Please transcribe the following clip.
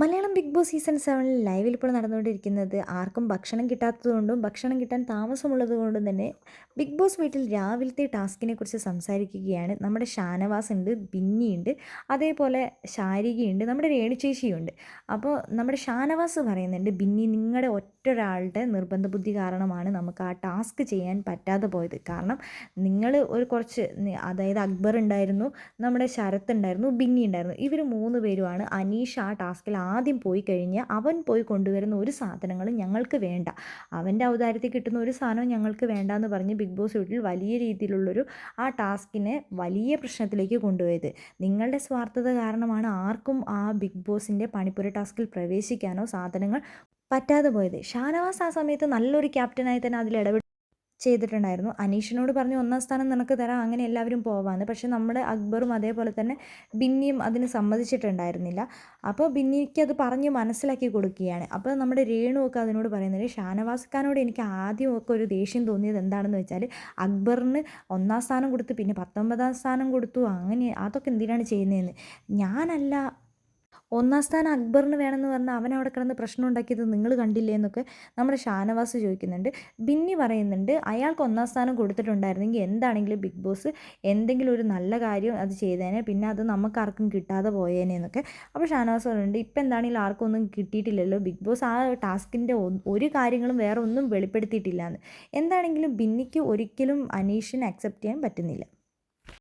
Malayalam big boss season സെവനിൽ ലൈവിൽ ഇപ്പോൾ നടന്നുകൊണ്ടിരിക്കുന്നത് ആർക്കും ഭക്ഷണം കിട്ടാത്തതുകൊണ്ടും ഭക്ഷണം കിട്ടാൻ താമസമുള്ളത് കൊണ്ടും തന്നെ ബിഗ് ബോസ് വീട്ടിൽ രാവിലത്തെ ടാസ്കിനെ കുറിച്ച് സംസാരിക്കുകയാണ്. നമ്മുടെ ഷാനവാസ് ഉണ്ട് ബിന്നിയുണ്ട് അതേപോലെ ശാരികയുണ്ട് നമ്മുടെ രേണുചേശിയുണ്ട് അപ്പോൾ നമ്മുടെ ഷാനവാസ് പറയുന്നുണ്ട് ബിന്നി നിങ്ങളുടെ ഒറ്റൊരാളുടെ നിർബന്ധ ബുദ്ധി കാരണമാണ് നമുക്ക് ആ ടാസ്ക് ചെയ്യാൻ പറ്റാതെ പോയത്. കാരണം നിങ്ങൾ ഒരു കുറച്ച് അതായത് അക്ബർ ഉണ്ടായിരുന്നു നമ്മുടെ ശരത്ത് ഉണ്ടായിരുന്നു ബിന്നി ഉണ്ടായിരുന്നു. ഇവർ മൂന്ന് പേരുമാണ് അനീഷ് ആ ടാസ്കിൽ ആദ്യം പോയി കഴിഞ്ഞ് അവൻ പോയി കൊണ്ടുവരുന്ന ഒരു സാധനങ്ങളും ഞങ്ങൾക്ക് വേണ്ട. അവന്റെ ഔദാര്യത്തിൽ കിട്ടുന്ന ഒരു സാധനവും ഞങ്ങൾക്ക് വേണ്ട എന്ന് പറഞ്ഞ് ബിഗ് ബോസ് വീട്ടിൽ വലിയ രീതിയിലുള്ളൊരു ആ ടാസ്കിനെ വലിയ പ്രശ്നത്തിലേക്ക് കൊണ്ടുപോയത്. നിങ്ങളുടെ സ്വാർത്ഥത കാരണമാണ് ആർക്കും ആ ബിഗ് ബോസിന്റെ പണിപ്പുര ടാസ്കിൽ പ്രവേശിക്കാനോ സാധനങ്ങൾ പറ്റാതെ പോയത്. ഷാനവാസ് ആ സമയത്ത് നല്ലൊരു ക്യാപ്റ്റനായി തന്നെ അതിൽ ഇടപെട്ട് ചെയ്തിട്ടുണ്ടായിരുന്നു. അനീഷിനോട് പറഞ്ഞു ഒന്നാം സ്ഥാനം നിനക്ക് തരാം അങ്ങനെ എല്ലാവരും പോവാന്ന്. പക്ഷേ നമ്മുടെ അക്ബറും അതേപോലെ തന്നെ ബിന്നിയും അതിന് സമ്മതിച്ചിട്ടുണ്ടായിരുന്നില്ല. അപ്പോൾ ബിന്നിക്ക് അത് പറഞ്ഞ് മനസ്സിലാക്കി കൊടുക്കുകയാണ്. അപ്പോൾ നമ്മുടെ രേണുവൊക്കെ അതിനോട് പറയുന്നത് ഷാനവാസ് ഖാനോട് എനിക്ക് ആദ്യമൊക്കെ ഒരു ദേഷ്യം തോന്നിയത് എന്താണെന്ന് വെച്ചാൽ അക്ബറിന് ഒന്നാം സ്ഥാനം കൊടുത്ത് പിന്നെ പത്തൊമ്പതാം സ്ഥാനം കൊടുത്തു അങ്ങനെ അതൊക്കെ എന്തിനാണ് ചെയ്യുന്നതെന്ന്. ഞാനല്ല ഒന്നാം സ്ഥാനം അക്ബറിന് വേണമെന്ന് പറഞ്ഞാൽ അവൻ അവിടെ കിടന്ന് പ്രശ്നം ഉണ്ടാക്കിയത് നിങ്ങൾ കണ്ടില്ലേ എന്നൊക്കെ നമ്മുടെ ഷാനവാസ് ചോദിക്കുന്നുണ്ട്. ബിന്നി പറയുന്നുണ്ട് അയാൾക്ക് ഒന്നാം സ്ഥാനം കൊടുത്തിട്ടുണ്ടായിരുന്നെങ്കിൽ എന്താണെങ്കിലും ബിഗ് ബോസ് എന്തെങ്കിലും ഒരു നല്ല കാര്യം അത് ചെയ്തേനെ പിന്നെ അത് നമുക്ക് ആർക്കും കിട്ടാതെ പോയേനെ എന്നൊക്കെ. അപ്പോൾ ഷാനവാസ് പറയുന്നുണ്ട് ഇപ്പം എന്താണെങ്കിലും ആർക്കും ഒന്നും കിട്ടിയിട്ടില്ലല്ലോ ബിഗ് ബോസ് ആ ടാസ്കിന്റെ ഒരു കാര്യങ്ങളും വേറെ ഒന്നും വെളിപ്പെടുത്തിയിട്ടില്ല എന്ന് എന്താണെങ്കിലും ബിന്നിക്ക് ഒരിക്കലും അനീഷിനെ അക്സെപ്റ്റ് ചെയ്യാൻ പറ്റുന്നില്ല.